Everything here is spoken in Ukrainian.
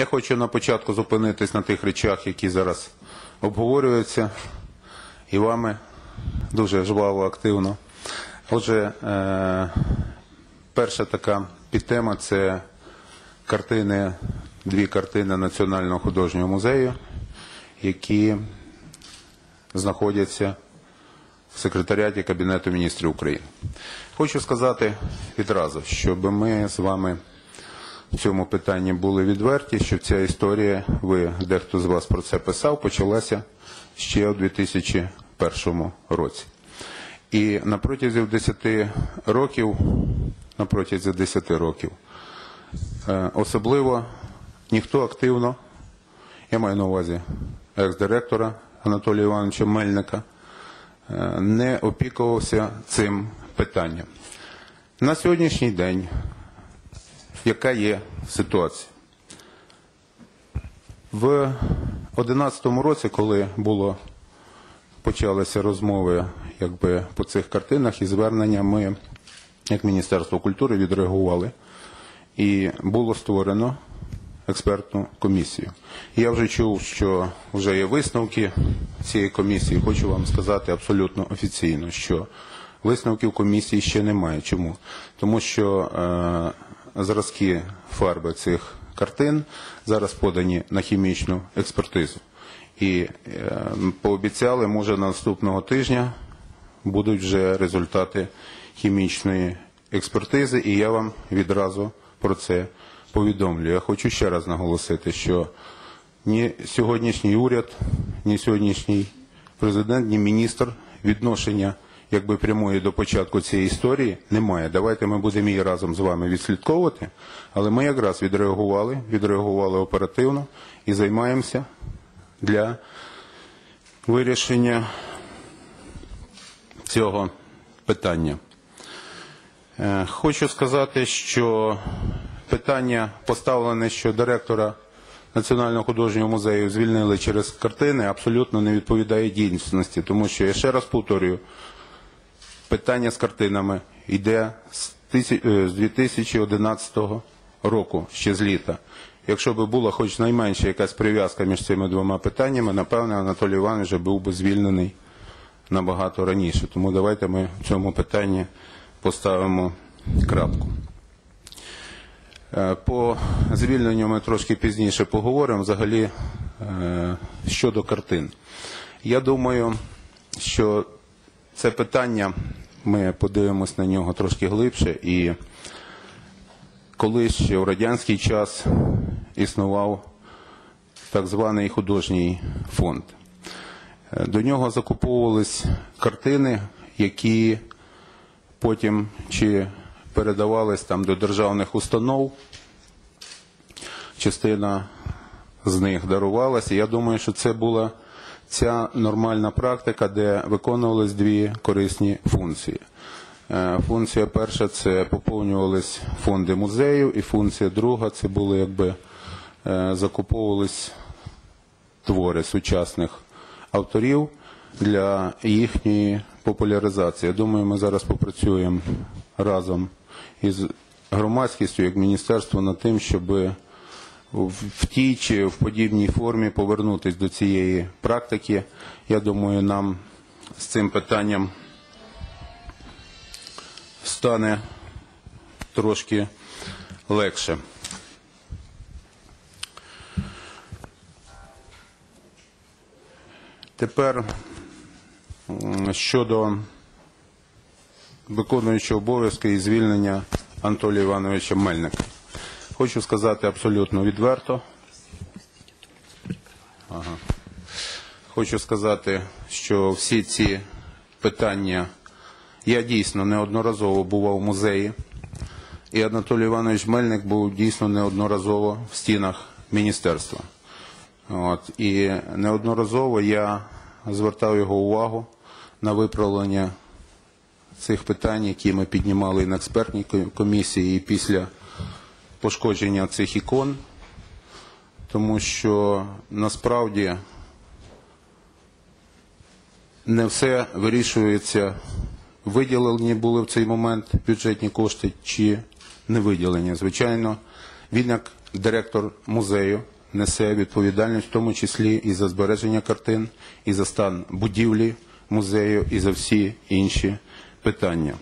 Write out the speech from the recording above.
Я хочу на початку зупинитись на тих речах, які зараз обговорюються і вами дуже жваво, активно. Отже, е, перша така підтема це картини, дві картини Національного художнього музею, які знаходяться в секретаріаті Кабінету міністрів України. Хочу сказати відразу, щоб ми з вами в цьому питанні були відверті, що ця історія, ви дехто з вас про це писав, почалася ще у 2001 році. І на протязі 10 років, на протязі 10 років, е, особливо ніхто активно, я маю на увазі екс-директора Анатолія Івановича Мельника, е, не опікувався цим питанням. На сьогоднішній день яка є ситуація. В 2011 році, коли було почалися розмови якби, по цих картинах і звернення, ми, як Міністерство культури, відреагували. І було створено експертну комісію. Я вже чув, що вже є висновки цієї комісії. Хочу вам сказати абсолютно офіційно, що висновків комісії ще немає. Чому? Тому що е, зразки фарби цих картин зараз подані на хімічну експертизу. І е, пообіцяли, може, наступного тижня будуть вже результати хімічної експертизи, і я вам відразу про це повідомлю. Я хочу ще раз наголосити, що ні сьогоднішній уряд, ні сьогоднішній президент, ні міністр відношення якби прямої до початку цієї історії немає. Давайте ми будемо її разом з вами відслідковувати, але ми якраз відреагували, відреагували оперативно і займаємося для вирішення цього питання. Е, Хочу сказати, що питання поставлене, що директора Національного художнього музею звільнили через картини, абсолютно не відповідає дійсності, тому що я ще раз повторюю, питання з картинами йде з тисяч- е, з 2011 року, ще з літа. Якщо б була хоч найменша якась прив'язка між цими двома питаннями, напевне, Анатолій Іванович був би звільнений набагато раніше. Тому давайте ми в цьому питанні поставимо крапку. Е, По звільненню ми трошки пізніше поговоримо. Взагалі е, щодо картин. Я думаю, що це питання, ми подивимось на нього трошки глибше. І колись ще в радянський час існував так званий художній фонд. До нього закуповувались картини, які потім чи передавались там до державних установ. Частина з них дарувалася. Я думаю, що це була ця нормальна практика, де виконувались дві корисні функції. Е, Функція перша це поповнювались фонди музею, і функція друга це були якби е, закуповувались твори сучасних авторів для їхньої популяризації. Я думаю, ми зараз попрацюємо разом із громадськістю, як міністерство, над тим, щоб в тій чи в подібній формі повернутися до цієї практики. Я думаю, нам з цим питанням стане трошки легше. Тепер щодо виконуючого обов'язки і звільнення Анатолія Івановича Мельника. Хочу сказати абсолютно відверто. Ага. Хочу сказати, що всі ці питання я дійсно неодноразово бував в музеї, і Анатолій Іванович Мельник був дійсно неодноразово в стінах міністерства. От, і неодноразово я звертав його увагу на виправлення цих питань, які ми піднімали і на експертній комісії, і після пошкодження цих ікон, тому що насправді не все вирішується, виділені були в цей момент бюджетні кошти чи не виділені. Звичайно, Він як директор музею несе відповідальність, в тому числі і за збереження картин, і за стан будівлі музею, і за всі інші питання.